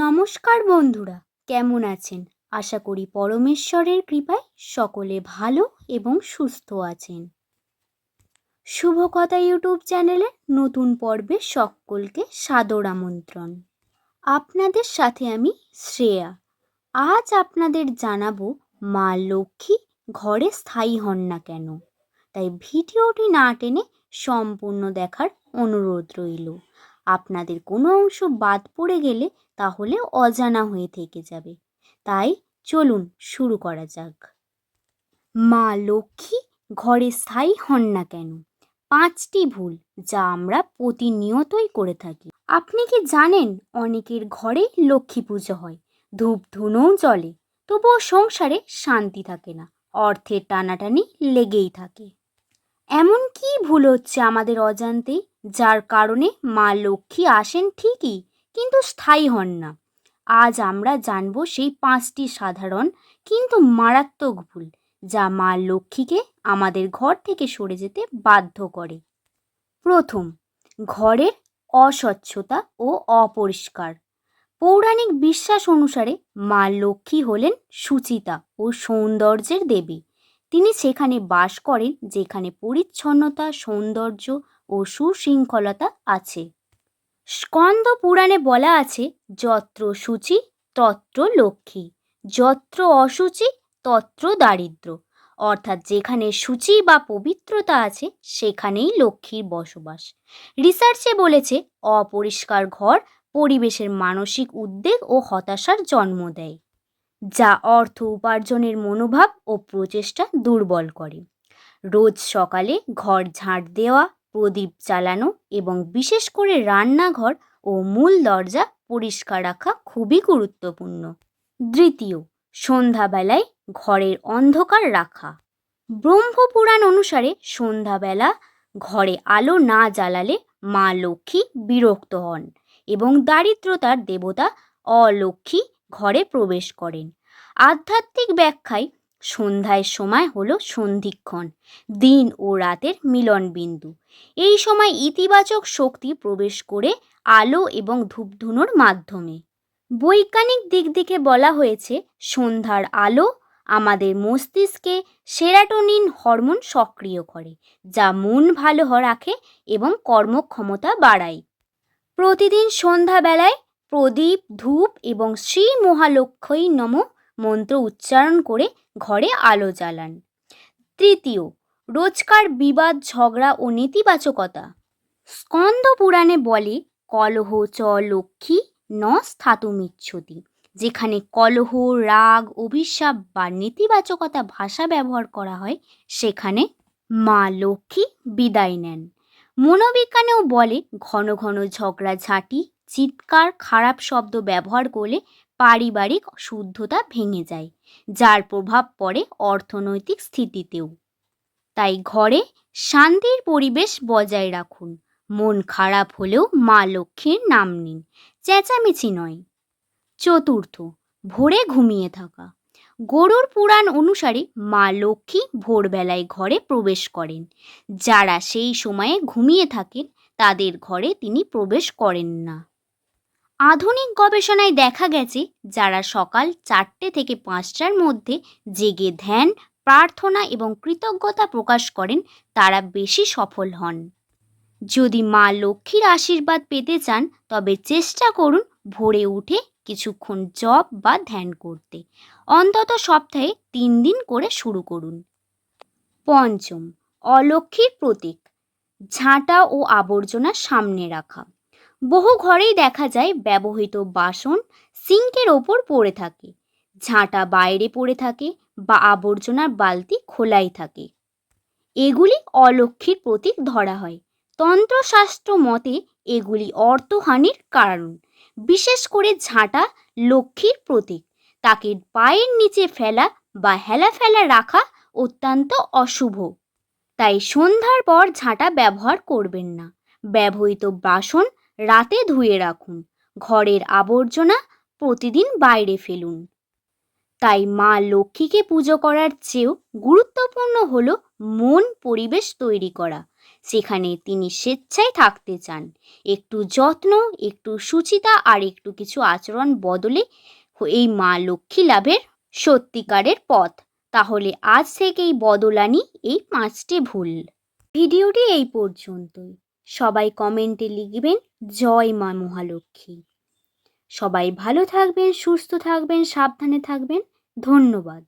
নমস্কার বন্ধুরা, কেমন আছেন? আশা করি পরমেশ্বরের কৃপায় সকলে ভালো এবং সুস্থ আছেন। শুভ কথা ইউটিউব চ্যানেলে নতুন পর্বে সকলকে সাদর আমন্ত্রণ। আপনাদের সাথে আমি শ্রেয়া। আজ আপনাদের জানাব মা লক্ষ্মী ঘরে স্থায়ী হন না কেন? তাই ভিডিওটি না টেনে সম্পূর্ণ দেখার অনুরোধ রইল। আপনাদের কোনো অংশ বাদ পড়ে গেলে তাহলে অজানা হয়ে থেকে যাবে। তাই চলুন শুরু করা যাক। মা লক্ষ্মী ঘরে স্থায়ী হন না কেন? পাঁচটি ভুল যা আমরা প্রতিনিয়তই করে থাকি। আপনি কি জানেন অনেকের ঘরে লক্ষ্মী পুজো হয়, ধূপ ধুনোও জ্বলে, তবুও সংসারে শান্তি থাকে না, অর্থের টানাটানি লেগেই থাকে। এমন কি ভুল হচ্ছে আমাদের অজান্তেই? যার কারণে মা লক্ষ্মী আসেন ঠিকই, কিন্তু স্থায়ী হন না। আজ আমরা জানব সেই পাঁচটি সাধারণ, কিন্তু মারাত্মক ভুল, যা মা লক্ষ্মীকে আমাদের ঘর থেকে সরে যেতে বাধ্য করে। প্রথম, ঘরের অস্বচ্ছতা ও অপরিষ্কার। পৌরাণিক বিশ্বাস অনুসারে মা লক্ষ্মী হলেন সুচিতা ও সৌন্দর্যের দেবী। তিনি সেখানে বাস করেন, যেখানে পরিচ্ছন্নতা, সৌন্দর্য ও সুশৃঙ্খলতা আছে। স্কন্দ পুরাণে বলা আছে, যত্র সূচি, তত্র লক্ষ্মী। যত্র অসুচি, তত্র দারিদ্র। অর্থাৎ যেখানে সূচি বা পবিত্রতা আছে, সেখানেই লক্ষ্মীর বসবাস। রিসার্চে বলেছে, অপরিষ্কার ঘর পরিবেশের মানসিক উদ্বেগ ও হতাশার জন্ম দেয়, যা অর্থ উপার্জনের মনোভাব ও প্রচেষ্টা দুর্বল করে। রোজ সকালে ঘর ঝাঁট দেওয়া প্রদীপ জ্বালানো এবং বিশেষ করে রান্নাঘর ও মূল দরজা পরিষ্কার রাখা খুবই গুরুত্বপূর্ণ। দ্বিতীয়, সন্ধ্যাবেলায় ঘরের অন্ধকার রাখা। ব্রহ্মপুরাণ অনুসারে সন্ধ্যাবেলা ঘরে আলো না জ্বালালে মা লক্ষ্মী বিরক্ত হন এবং দারিদ্রতার দেবতা অলক্ষ্মী ঘরে প্রবেশ করেন। আধ্যাত্মিক ব্যাখ্যায় সন্ধ্যায় সময় হলো সন্ধিক্ষণ, দিন ও রাতের মিলন বিন্দু এই সময় ইতিবাচক শক্তি প্রবেশ করে আলো এবং ধূপধুনোর মাধ্যমে। বৈজ্ঞানিক দিক থেকে বলা হয়েছে, সন্ধ্যার আলো আমাদের মস্তিষ্কে সেরাটোনিন হরমোন সক্রিয় করে, যা মন ভালো রাখে এবং কর্মক্ষমতা বাড়ায়। প্রতিদিন সন্ধ্যাবেলায় প্রদীপ, ধূপ এবং শ্রী মহালক্ষ্মী নম মন্ত্র উচ্চারণ করে ঘরে আলো জ্বালান। তৃতীয়, রোজকার বিবাদ, ঝগড়া ও নেতিবাচকতা। স্কন্দ পুরাণে বলে, কলহ চ লক্ষ্মী ন স্থাতুমিচ্ছতি যেখানে কলহ, রাগ, অভিশাপ বা নেতিবাচকতা ভাষা ব্যবহার করা হয়, সেখানে মা লক্ষ্মী বিদায় নেন। মনোবিজ্ঞানেও বলে, ঘন ঘন ঝগড়া, ঝাঁটি, চিৎকার, খারাপ শব্দ ব্যবহার করলে পারিবারিক শুদ্ধতা ভেঙে যায়, যার প্রভাব পড়ে অর্থনৈতিক স্থিতিতেও। তাই ঘরে শান্তির পরিবেশ বজায় রাখুন, মন খারাপ হলেও মা লক্ষ্মীর নাম নিন, চেঁচামেচি নয়। চতুর্থ, ভোরে ঘুমিয়ে থাকা। গরুর পুরাণ অনুসারে মা লক্ষ্মী ভোরবেলায় ঘরে প্রবেশ করেন। যারা সেই সময়ে ঘুমিয়ে থাকেন, তাদের ঘরে তিনি প্রবেশ করেন না। আধুনিক গবেষণায় দেখা গেছে যারা সকাল চারটে থেকে পাঁচটার মধ্যে জেগে ধ্যান, প্রার্থনা এবং কৃতজ্ঞতা প্রকাশ করেন, তারা বেশি সফল হন। যদি মা লক্ষ্মীর আশীর্বাদ পেতে চান, তবে চেষ্টা করুন ভোরে উঠে কিছুক্ষণ জপ বা ধ্যান করতে। অন্তত সপ্তাহে তিন দিন করে শুরু করুন। পঞ্চম, অলক্ষ্মীর প্রতীক, ঝাঁটা ও আবর্জনা সামনে রাখা। বহু ঘরেই দেখা যায় ব্যবহৃত বাসন সিঙ্কের ওপর পড়ে থাকে, ঝাঁটা বাইরে পড়ে থাকে বা আবর্জনার বালতি খোলাই থাকে। এগুলি অলক্ষীর প্রতীক ধরা হয়। তন্ত্রশাস্ত্র মতে এগুলি অর্থহানির কারণ। বিশেষ করে ঝাঁটা লক্ষ্মীর প্রতীক। তাকে পায়ের নিচে ফেলা বা হেলা ফেলা রাখা অত্যন্ত অশুভ। তাই সন্ধ্যার পর ঝাঁটা ব্যবহার করবেন না। ব্যবহৃত বাসন রাতে ধুয়ে রাখুন। ঘরের আবর্জনা প্রতিদিন বাইরে ফেলুন। তাই মা লক্ষ্মীকে পুজো করার চেয়েও গুরুত্বপূর্ণ হল মন পরিবেশ তৈরি করা। সেখানে তিনি স্বেচ্ছায় থাকতে চান। একটু যত্ন, একটু সুচিতা আর একটু কিছু আচরণ বদলে এই মা লক্ষ্মী লাভের সত্যিকারের পথ। তাহলে আজ থেকেই বদল আনি এই পাঁচটি ভুল। ভিডিওটি এই পর্যন্তই। সবাই কমেন্টে লিখবেন জয় মা মহালক্ষ্মী। সবাই ভালো থাকবেন সুস্থ থাকবেন সাবধানে থাকবেন। ধন্যবাদ।